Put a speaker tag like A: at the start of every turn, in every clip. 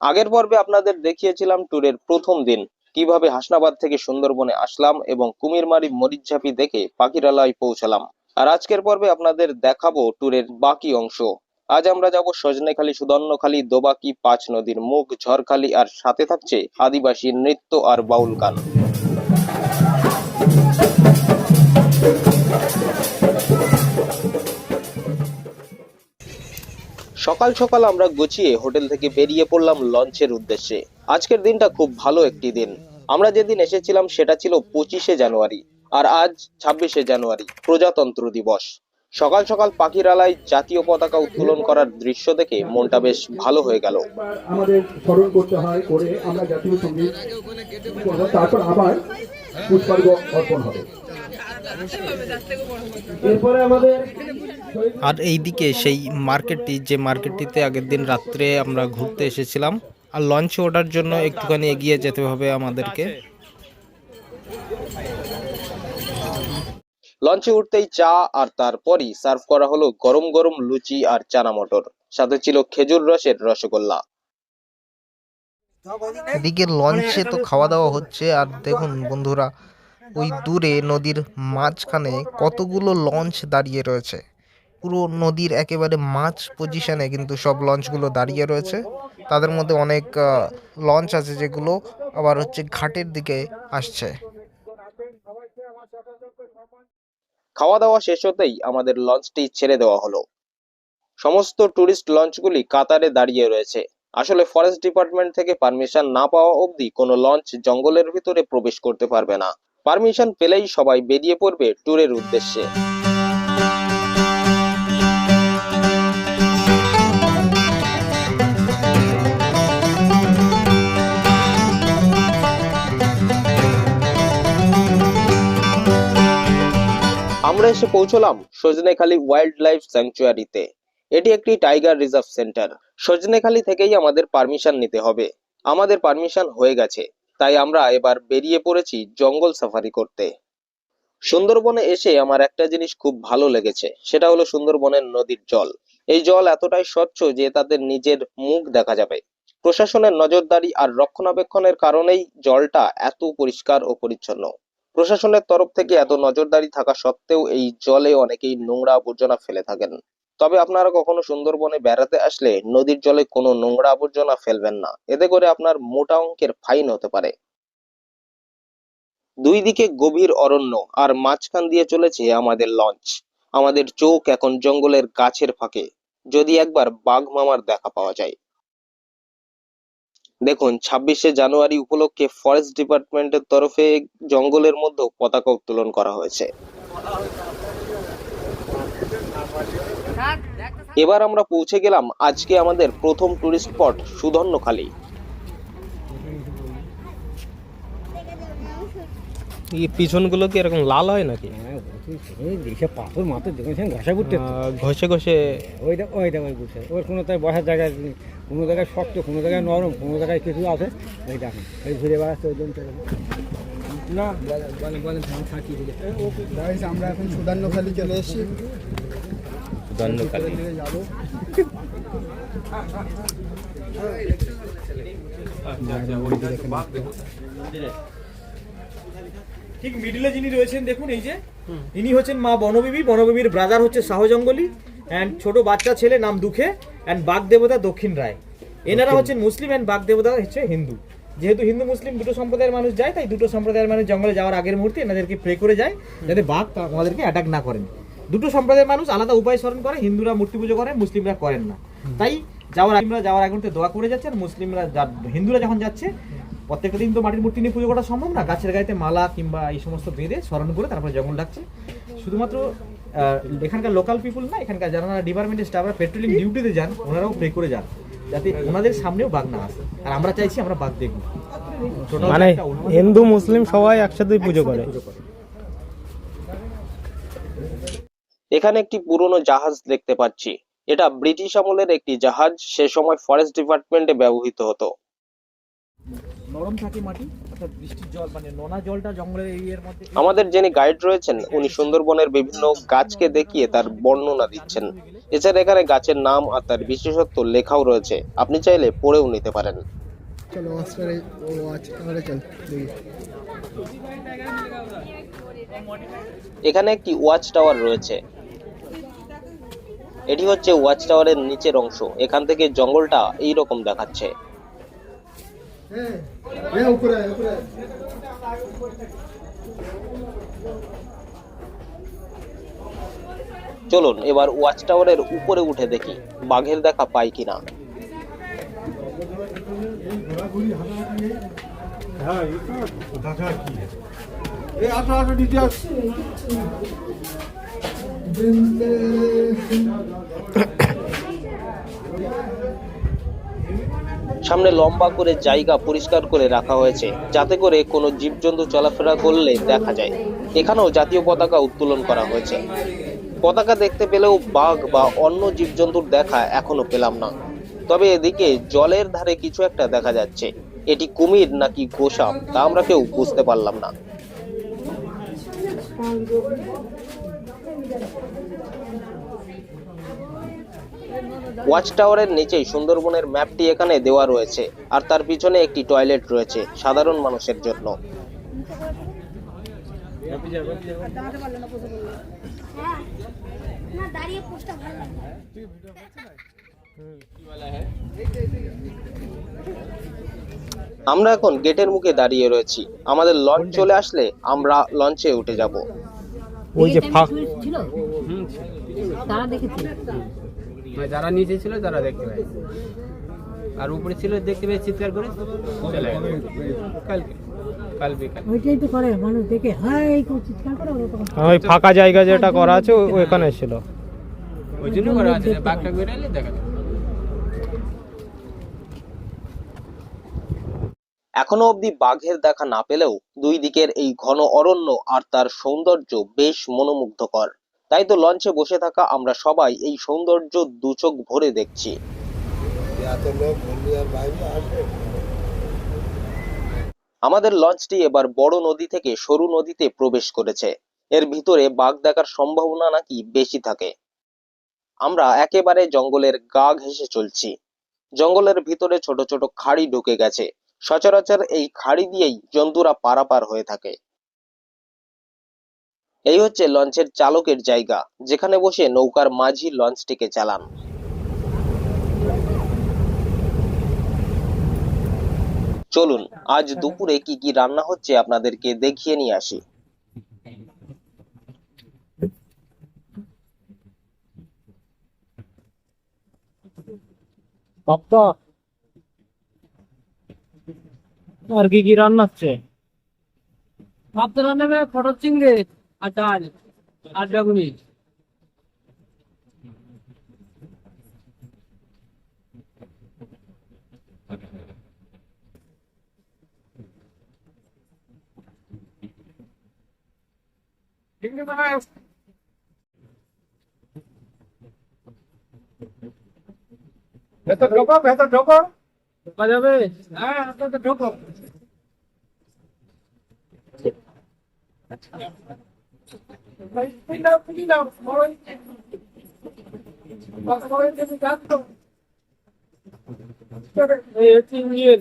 A: আগের পর্বে আপনাদের দেখিয়েছিলাম ট্যুরের প্রথম দিন। কীভাবে হাসনাবাদ থেকে সুন্দরবনে আসলাম এবং কুমিরমারি মরিচঝাপি দেখে পাখিরালয় পৌঁছালাম। আর আজকের পর্বে আপনাদের দেখাবো ট্যুরের বাকি অংশ। আজ আমরা যাব সজনেখালী, সুদর্ণখালী, দোবাকি, পাঁচ নদীর মুখ, ঝড়খালি, আর সাথে থাকছে আদিবাসী নৃত্য আর বাউল গান। সকাল সকাল আমরা গুছিয়ে হোটেল থেকে বেরিয়ে পড়লাম লঞ্চের উদ্দেশ্যে। আজকের দিনটা খুব ভালো একটি দিন। আমরা যেদিন এসেছিলাম সেটা ছিল পঁচিশে জানুয়ারি আর আজ ছাব্বিশে জানুয়ারি, প্রজাতন্ত্র দিবস। সকাল সকাল পাখিরালায় জাতীয় পতাকা উত্তোলন করার দৃশ্য দেখে মনটা বেশ ভালো হয়ে গেল।
B: আমাদের স্মরণ করতে হয়, করে আমরা জাতীয় সংগীত, তারপর আবার পুষ্পার্ঘ অর্পণ হবে। এরপরে আমাদের
C: আর এইদিকে সেই মার্কেটটি যে মার্কেটটিতে আগের দিন রাত্রে আমরা ঘুরতে এসেছিলাম আর লঞ্চে ওঠার জন্য একটুখানি এগিয়ে যেতে হবে আমাদেরকে।
A: লঞ্চে উঠতেই চা আর তারপরই সার্ভ করা হলো গরম গরম লুচি আর চানা মটর। সাথে ছিল খেজুর রসের রসগোল্লা।
C: এদিকে লঞ্চে তো খাওয়া দাওয়া হচ্ছে আর দেখুন বন্ধুরা ওই দূরে নদীর মাঝখানে কতগুলো লঞ্চ দাঁড়িয়ে রয়েছে। পুরো নদীর একেবারে মাঝ পজিশনে কিন্তু সব লঞ্চগুলো দাঁড়িয়ে রয়েছে। তাদের মধ্যে অনেক লঞ্চ আছে যেগুলো আবার হচ্ছে ঘাটের দিকে আসছে।
A: খাওয়া দাওয়া শেষ হতেই আমাদের লঞ্চটি ছেড়ে দেওয়া হলো। সমস্ত টুরিস্ট লঞ্চগুলি কাতারে দাঁড়িয়ে রয়েছে। আসলে ফরেস্ট ডিপার্টমেন্ট থেকে পারমিশন না পাওয়া অবধি কোনো লঞ্চ জঙ্গলের ভিতরে প্রবেশ করতে পারবে না। পারমিশন পেলেই সবাই বেরিয়ে পড়বে ট্যুরের উদ্দেশ্যে। আমরা এসে পৌঁছলাম সজনেখালি ওয়াইল্ড লাইফ স্যাংচুয়ারিতে। এটি একটি টাইগার রিজার্ভ সেন্টার। সজনেখালি থেকেই আমাদের পারমিশন নিতে হবে। আমাদের পারমিশন হয়ে গেছে। তাই আমরা এবার বেরিয়ে পড়েছি জঙ্গল সাফারি করতে। সুন্দরবনে এসে আমার একটা জিনিস খুব ভালো লেগেছে, সেটা হলো সুন্দরবনের নদীর জল। এই জল এতটাই স্বচ্ছ যে তাদের নিজের মুখ দেখা যাবে। প্রশাসনের নজরদারি আর রক্ষণাবেক্ষণের কারণেই জলটা এত পরিষ্কার ও পরিচ্ছন্ন। প্রশাসনের তরফ থেকে এত নজরদারি থাকা সত্ত্বেও এই জলে অনেকেই নোংরা আবর্জনা ফেলে থাকেন। তবে আপনারা কখনো সুন্দরবনে বেড়াতে আসলে নদীর জলে কোনো নোংরা আবর্জনা ফেলবেন না। এতে করে আপনার মোটা অঙ্কের ফাইন হতে পারে। দুই দিকে গভীর অরণ্য আর মাঝখান দিয়ে চলেছে আমাদের লঞ্চ। আমাদের চোখ এখন জঙ্গলের গাছের ফাঁকে। যদি একবার বাঘ মামার দেখা পাওয়া যায়। দেখুন, ছাব্বিশে জানুয়ারি উপলক্ষে ফরেস্ট ডিপার্টমেন্টের তরফে জঙ্গলের মধ্যে পতাকা উত্তোলন করা হয়েছে। এবার আমরা পৌঁছে গেলাম আজকে আমাদের প্রথম টুরিস্ট স্পট সুধন্যখালী
C: এই পিছনগুলো কি এরকম লাল হয় নাকি?
D: যেসব পাথর মাথর দেখুন সেখানে ঘষা করতে
C: ঘষে ঘষে
D: ওইটা ওইটা ওই ঘুরছে। ওর কোনো তাই বসার জায়গায় নেই। কোনো জায়গায় শক্ত কোনো জায়গায় নরম কোনো জায়গায় কিছু আছে? ওই দেখেন ওই ঘুরে বেড়াচ্ছে ওই জন্য না বলে বলে থাকি
E: আমরা এখন সুদান্নখালি চলে এসেছি।
C: দণ্ডকালী
F: ঠিক মিডিলে যিনি রয়েছেন দেখুন এই যে ইনি হচ্ছেন মা বনবিবি বনবিবির ব্রাদার হচ্ছে শাহজঙ্গলি অ্যান্ড ছোট বাচ্চা ছেলে নাম দুঃখে অ্যান্ড বাঘ দেবতা দক্ষিণ রায়। এনারা হচ্ছেন মুসলিম অ্যান্ড বাঘ দেবতা হচ্ছে হিন্দু। যেহেতু হিন্দু মুসলিম দুটো সম্প্রদায়ের মানুষ যায় তাই দুটো সম্প্রদায়ের মানুষ জঙ্গলে যাওয়ার আগের মুহূর্তে এনাদেরকে প্রে করে যায় যাতে বাঘ আমাদেরকে অ্যাটাক না করেন। দুটো সম্প্রদায়ের মানুষ আলাদা উপায় স্মরণ করে হিন্দুরা মূর্তি পুজো করে মুসলিমরা করেন না। তাই যাওয়ার আগে আমরা যাওয়ার আগে দোয়া করে যাচ্ছে আর মুসলিমরা হিন্দুরা যখন যাচ্ছে প্রত্যেকটা দিন তো মাটির মূর্তি নিয়ে পুজো করা সম্ভব না গাছের গায়েতে মালা কিংবা এই সমস্ত বেঁধে স্মরণ করে তারপরে জঙ্গল ডাকছে শুধুমাত্র আহ, এখানকার লোকাল পিপুল না এখানকার যারা ডিপার্টমেন্টের স্টাফরা পেট্রোলিং ডিউটিতে যান ওনারাও প্রে করে যান যাতে ওনাদের সামনেও বাঘ না আসে। আর আমরা চাইছি আমরা বাঘ দেখব।
C: মানে হিন্দু মুসলিম সবাই একসাথেই পুজো করে
F: পুজো করে
A: এখানে একটি পুরনো জাহাজ দেখতে পাচ্ছি। এটা ব্রিটিশ আমলের একটি জাহাজ সে সময় ফরেস্ট ডিপার্টমেন্টে ব্যবহৃত হতো।
F: নরম থাকে মাটি অর্থাৎ বৃষ্টির জল মানে নোনা জলটা জঙ্গলের এরিয়ার মধ্যে
A: আমাদের যিনি গাইড রয়েছেন উনি সুন্দরবনের বিভিন্ন গাছকে দেখিয়ে তার বর্ণনা দিচ্ছেন। এছাড়া এখানে গাছের নাম আর তার বিশেষত্ব লেখাও রয়েছে। আপনি চাইলে পড়েও নিতে পারেন।
E: চলো করে চল
A: এখানে একটি ওয়াচ টাওয়ার রয়েছে। এটি হচ্ছে ওয়াচ টাওয়ারের নিচের অংশ। এখান থেকে জঙ্গলটা এই রকম দেখাচ্ছে
E: হ্যাঁ।
A: চলুন এবার ওয়াচ টাওয়ারের উপরে উঠে দেখি বাঘের দেখা পাই কিনা। সামনে লম্বা করে জায়গা পরিষ্কার করে রাখা হয়েছে, যাতে করে কোনো জীবজন্তু চলাফেরা করলে দেখা যায়। এখানেও জাতীয় পতাকা উত্তোলন করা হয়েছে। পতাকা দেখতে পেলেও বাঘ বা অন্য জীবজন্তুর দেখা এখনও পেলাম না। তবে এদিকে জলের ধারে কিছু একটা দেখা যাচ্ছে। এটি কুমির নাকি গোসাপ, তা আমরা কেউ বুঝতে পারলাম না। ওয়াচ টাওয়ারের নিচেই সুন্দরবনের ম্যাপটি এখানে দেওয়া রয়েছে, আর তার পিছনে একটি টয়লেট রয়েছে, সাধারণ মানুষের জন্য। আমরা এখন গেটের মুখে দাঁড়িয়ে রয়েছি। আমাদের লঞ্চ চলে আসলে আমরা লঞ্চে উঠে যাব।
D: ওই যে ফাঁক
G: ছিল? তারা দেখেছে
H: মানে যারা নিচে ছিল তারা দেখতে পায়। আর উপরে ছিল দেখতে পেয়ে চিৎকার করে চলে কালকে
G: ওইটাই তো করে মানুষ দেখে হাই চিৎকার করে
D: ওই ফাঁকা জায়গা যেটা করা আছে ও- ওইখানে ছিল।
H: ওই জন্য করা আছে বাঘটা বেরোলে দেখা
A: এখনও অবধি বাঘের দেখা না পেলেও দুই দিকের এই ঘন অরণ্য আর তার সৌন্দর্য বেশ মনোমুগ্ধকর। তাই তো লঞ্চে বসে থাকা আমরা সবাই এই সৌন্দর্য দুচোখ ভরে দেখছি। আমাদের লঞ্চটি এবার বড় নদী থেকে সরু নদীতে প্রবেশ করেছে। এর ভিতরে বাঘ দেখার সম্ভাবনা নাকি বেশি থাকে। আমরা একেবারে জঙ্গলের গা ঘেঁষে চলছি। জঙ্গলের ভিতরে ছোট ছোট খাড়ি ঢুকে গেছে। সচরাচর এই খাড়ি দিয়েই জন্তুরা পারাপার হয়ে থাকে। এই হচ্ছে লঞ্চের চালকের জায়গা, যেখানে বসে নৌকার মাঝি লঞ্চটিকে চালান। চলুন, আজ দুপুরে কি কি রান্না হচ্ছে আপনাদেরকে দেখিয়ে নিয়ে আসি।
D: সপ্তাহ আর কি কি রান্না হচ্ছে?
G: ভাবতে রান্না হবে ফটো চিংড়ি আর ডাল আর বেগুনি।
D: ভেতর ঢোকো ভেতর ঢোকো। ঢোকা যাবে? হ্যাঁ আপনাদের ঢোকো এই হচ্ছে ইঞ্জিন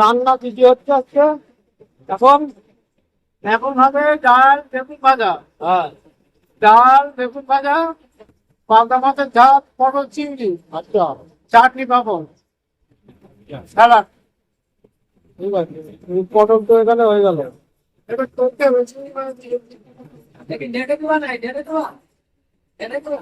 D: রান্না দিদি হচ্ছে আজকে। এখন এখন হবে ডাল বেগুন ভাজা। হ্যাঁ। ডাল বেগুন ভাজা পাবদা মাছের ঝাল পটল চিংড়ি আচ্ছা। চাটনি পাপড়। স্যালাড ঠিক আছে পটল তো এখানে হয়ে গেল। এবার তোকে বেশি দেখি ডেটে দেওয়া নাই ডেটে দেওয়া? ডেটে দেওয়া?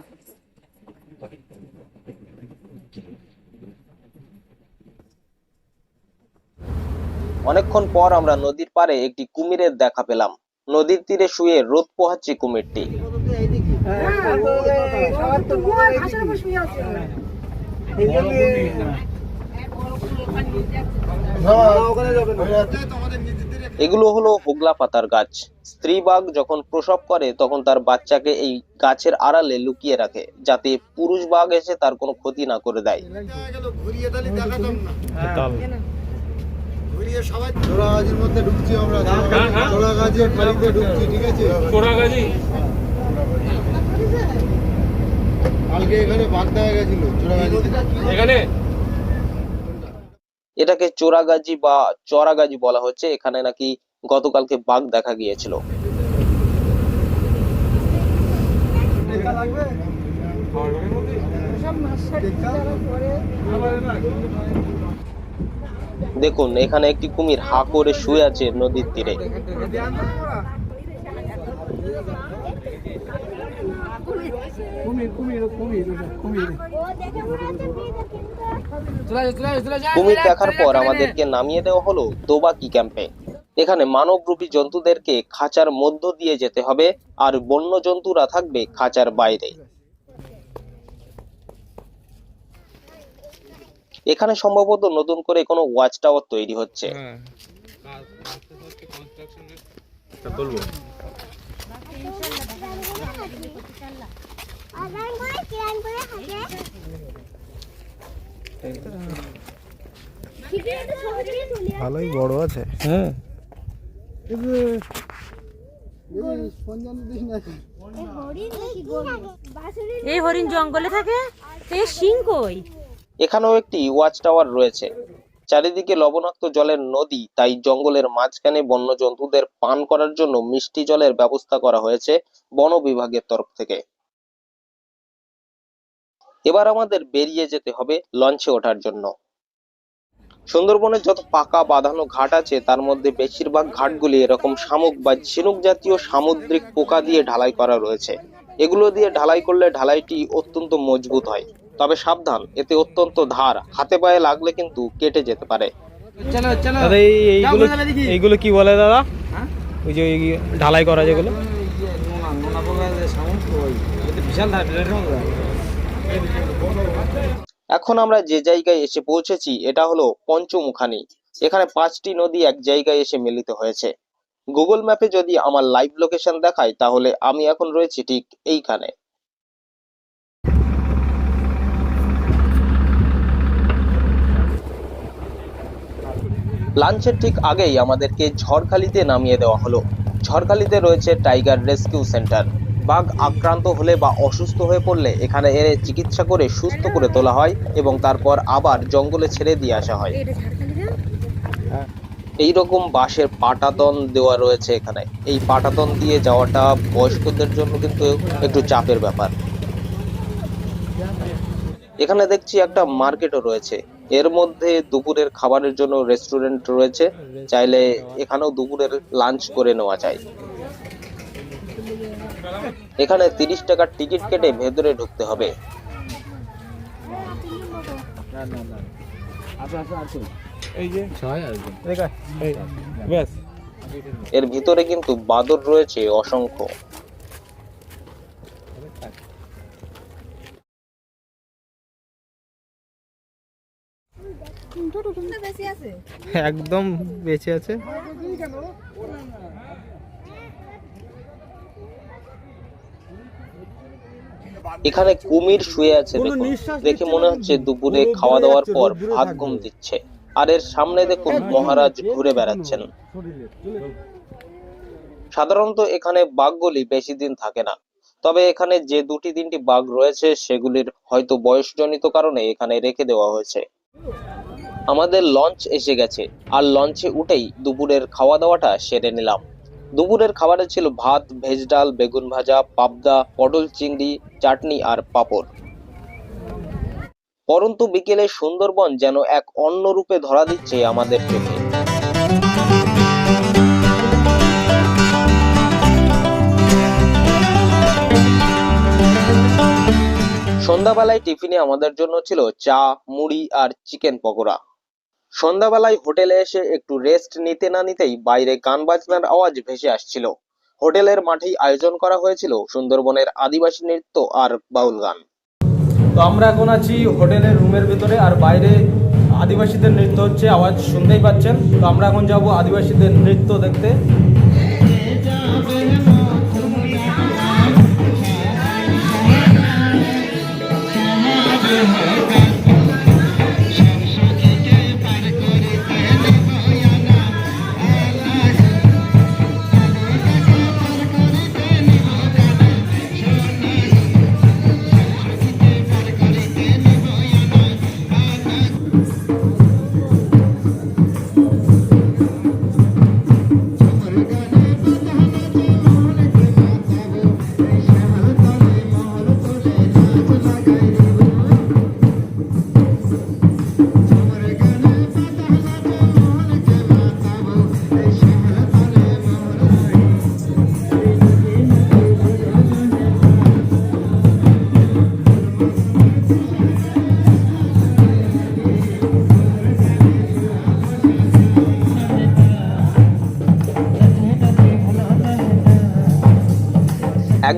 A: অনেকক্ষণ পর আমরা নদীর পাড়ে একটি কুমিরের দেখা পেলাম। নদীর তীরে শুয়ে রোদ পোহাচ্ছে কুমিরটি। এগুলো হলো হোগলা পাতার গাছ। স্ত্রী বাঘ যখন প্রসব করে, তখন তার বাচ্চাকে এই গাছের আড়ালে লুকিয়ে রাখে, যাতে পুরুষ বাঘ এসে তার কোনো ক্ষতি না করে দেয়।
E: চোরাগাজির মধ্যে ঢুকছি আমরা। চোরাগাজির বাড়িতে ঢুকছি ঠিক আছে? কালকে এখানে বাঘ দেখা গেছিল চোরাগাজিতে
A: এটাকে চোরাগাজি বা চরাগাজি বলা হচ্ছে। এখানে নাকি গতকালকে বাঘ দেখা গিয়েছিল। দেখুন এখানে একটি কুমির হা করে শুয়ে আছে নদীর তীরে। কুমির দেখার পর আমাদেরকে নামিয়ে দেওয়া হলো দোবাকি ক্যাম্পে। এখানে মানবরূপী জন্তুদেরকে খাঁচার মধ্য দিয়ে যেতে হবে আর বন্য জন্তুরা থাকবে খাঁচার বাইরে। এখানে সম্ভবত নতুন করে কোনো ওয়াচ টাওয়ার তৈরি হচ্ছে।
C: ভালোই বড় আছে।
I: এই হরিণ জঙ্গলে থাকে? সে সিং কই?
A: এখানেও একটি ওয়াচ টাওয়ার রয়েছে। চারিদিকে লবণাক্ত জলের নদী, তাই জঙ্গলের মাঝখানে বন্য জন্তুদের পান করার জন্য মিষ্টি জলের ব্যবস্থা করা হয়েছে বন বিভাগের তরফ থেকে। এবার আমাদের বেরিয়ে যেতে হবে লঞ্চে ওঠার জন্য। সুন্দরবনের যত পাকা বাঁধানো ঘাট আছে, তার মধ্যে বেশিরভাগ ঘাটগুলি এরকম শামুক বা ঝিনুক জাতীয় সামুদ্রিক পোকা দিয়ে ঢালাই করা রয়েছে। এগুলো দিয়ে ঢালাই করলে ঢালাইটি অত্যন্ত মজবুত হয়। তবে সাবধান এতে অত্যন্ত ধার। হাতে পায়ে লাগলে কিন্তু কেটে যেতে পারে।
F: দাদা এইগুলো এইগুলো কি বলে দাদা? ওই যে ঢালাই করা যেগুলো।
A: এখন আমরা যে জায়গায় এসে পৌঁছেছি এটা হলো পঞ্চমুখানি। এখানে পাঁচটি নদী এক জায়গায় এসে মিলিত হয়েছে। গুগল ম্যাপে যদি আমার লাইভ লোকেশন দেখায় তাহলে আমি এখন রয়েছি ঠিক এইখানে। লাঞ্চের ঠিক আগেই আমাদেরকে ঝড়খালিতে নামিয়ে দেওয়া হলো। ঝড়খালিতে রয়েছে টাইগার রেস্কিউ সেন্টার বাঘ আক্রান্ত হলে বা অসুস্থ হয়ে পড়লে এখানে এনে চিকিৎসা করে সুস্থ করে তোলা হয় এবং তারপর আবার জঙ্গলে ছেড়ে দিয়ে আসা হয়। এই রকম বাঁশের পাটাতন দেওয়া রয়েছে এখানে। এই পাটাতন দিয়ে যাওয়াটা বয়স্কদের জন্য কিন্তু একটু চাপের ব্যাপার। এখানে দেখছি একটা মার্কেটও রয়েছে। এর মধ্যে দুপুরের খাবারের জন্য রেস্টুরেন্ট রয়েছে। চাইলে এখানেও দুপুরের লাঞ্চ করে নেওয়া যায়। এখানে তিরিশ টাকার টিকিট কেটে ভেতরে ঢুকতে হবে। এর ভিতরে কিন্তু বাদর রয়েছে অসংখ্য।
C: একদম বেঁচে আছে।
A: এখানে কুমির শুয়ে আছে দেখুন। দেখে মনে হচ্ছে দুপুরে খাওয়া দাওয়ার পর ভাত ঘুম দিচ্ছে। আর এর সামনে দেখুন মহারাজ ঘুরে বেড়াচ্ছেন। সাধারণত এখানে বাঘগুলি বেশি দিন থাকে না। তবে এখানে যে দুটি তিনটি বাঘ রয়েছে সেগুলির হয়তো বয়সজনিত কারণে এখানে রেখে দেওয়া হয়েছে। আমাদের লঞ্চ এসে গেছে। আর লঞ্চে উঠেই দুপুরের খাওয়া দাওয়াটা সেরে নিলাম। দুপুরের খাবারে ছিল ভাত, ভেজ ডাল, বেগুন ভাজা, পাবদা, পটল চিংড়ি, চাটনি আর পাঁপড়। পরন্তু বিকেলে সুন্দরবন যেন এক অন্য রূপে ধরা দিচ্ছে আমাদের চোখে সন্ধ্যাবেলায় টিফিনে আমাদের জন্য ছিল চা, মুড়ি আর চিকেন পকোড়া। সন্ধ্যাবেলায় হোটেলে এসে একটু রেস্ট নিতে না নিতেই বাইরে গান বাজনার আওয়াজ ভেসে আসছিল। হোটেলের মাঠেই আয়োজন করা হয়েছিল সুন্দরবনের আদিবাসী নৃত্য আর বাউল গান।
F: তো আমরা এখন আছি হোটেলের রুমের ভিতরে আর বাইরে আদিবাসীদের নৃত্য হচ্ছে, আওয়াজ শুনতেই পাচ্ছেন। তো আমরা এখন যাব আদিবাসীদের নৃত্য দেখতে।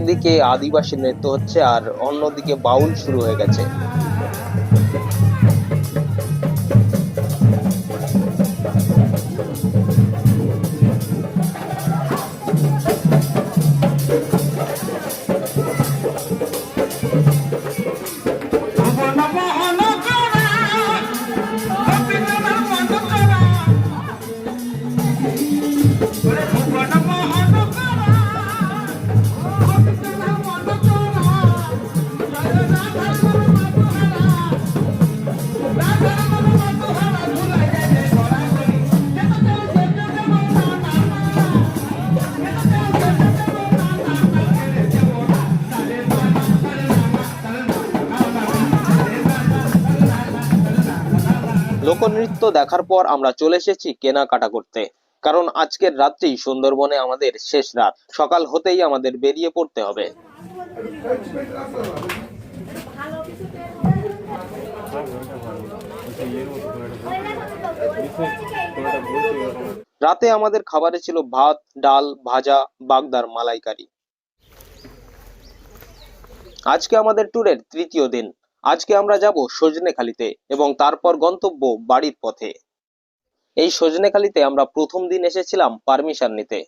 A: একদিকে আদিবাসী নৃত্য হচ্ছে আর অন্যদিকে বাউল শুরু হয়ে গেছে। লোকনৃত্য দেখার পর আমরা চলে এসেছি কেনাকাটা করতে। কারণ আজকের রাত্রি সুন্দরবনে আমাদের শেষ রাত। সকাল হতেই আমাদের বেরিয়ে পড়তে হবে। রাতে আমাদের খাবারে ছিল ভাত, ডাল, ভাজা, বাগদার মালাইকারি। আজকে আমাদের ট্যুরের তৃতীয় দিন। আজকে আমরা যাব সজনেখালিতে এবং তারপর গন্তব্য বাড়ির পথে। এই সজনেখালিতে আমরা প্রথম দিন এসেছিলাম পারমিশন নিতে।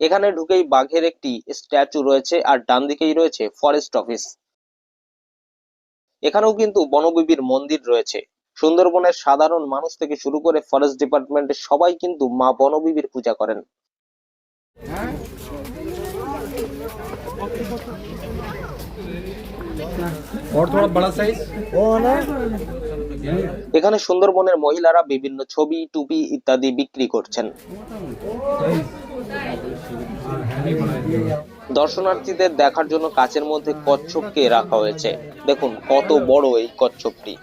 A: এখানে ঢুকেই বাঘের একটি স্ট্যাচু রয়েছে আর ডান দিকেই রয়েছে ফরেস্ট অফিস। এখানেও কিন্তু বনবিবির মন্দির রয়েছে। সুন্দরবনের সাধারণ মানুষ থেকে শুরু করে ফরেস্ট ডিপার্টমেন্টের সবাই কিন্তু মা বনবিবির পূজা করেন। এখানে সুন্দরবনের মহিলারা বিভিন্ন ছবি টুপি ইত্যাদি বিক্রি করছেন। দর্শনার্থীদের দেখার জন্য কাচের মধ্যে কচ্ছপকে রাখা হয়েছে। দেখুন, কত বড় এই কচ্ছপটি।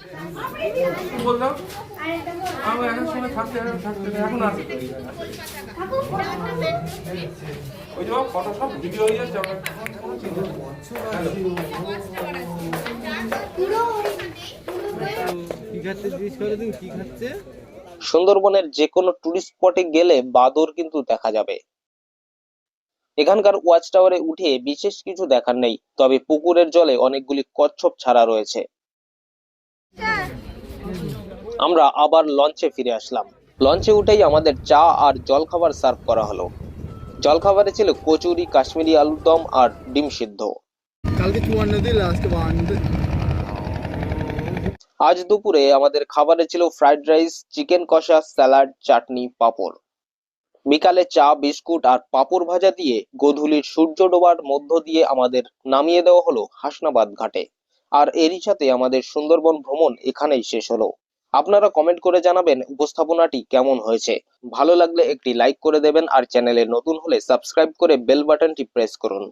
A: সুন্দরবনের যে কোনো টুরিস্ট স্পটে গেলে বাদর কিন্তু দেখা যাবে। এখানকার ওয়াচ টাওয়ারে উঠে বিশেষ কিছু দেখার নেই তবে পুকুরের জলে অনেকগুলি কচ্ছপ ছাড়া রয়েছে। আমরা আবার লঞ্চে ফিরে আসলাম। লঞ্চে উঠেই আমাদের চা আর জলখাবার সার্ভ করা হলো। জলখাবারে ছিল কচুরি কাশ্মীরি আলুর দম আর ডিম সিদ্ধ। আজ দুপুরে আমাদের খাবারে ছিল ফ্রাইড রাইস চিকেন কষা স্যালাড চাটনি পাঁপড়। বিকালে চা, বিস্কুট আর পাঁপড় ভাজা দিয়ে গোধূলির সূর্য ডোবার মধ্য দিয়ে আমাদের নামিয়ে দেওয়া হলো হাসনাবাদ ঘাটে। আর এরই সাথে আমাদের সুন্দরবন ভ্রমণ এখানেই শেষ হলো। আপনারা কমেন্ট করে জানাবেন উপস্থাপনাটি কেমন হয়েছে। ভালো লাগলে একটি লাইক করে দেবেন আর চ্যানেলে নতুন হলে সাবস্ক্রাইব করে বেল বাটনটি প্রেস করুন।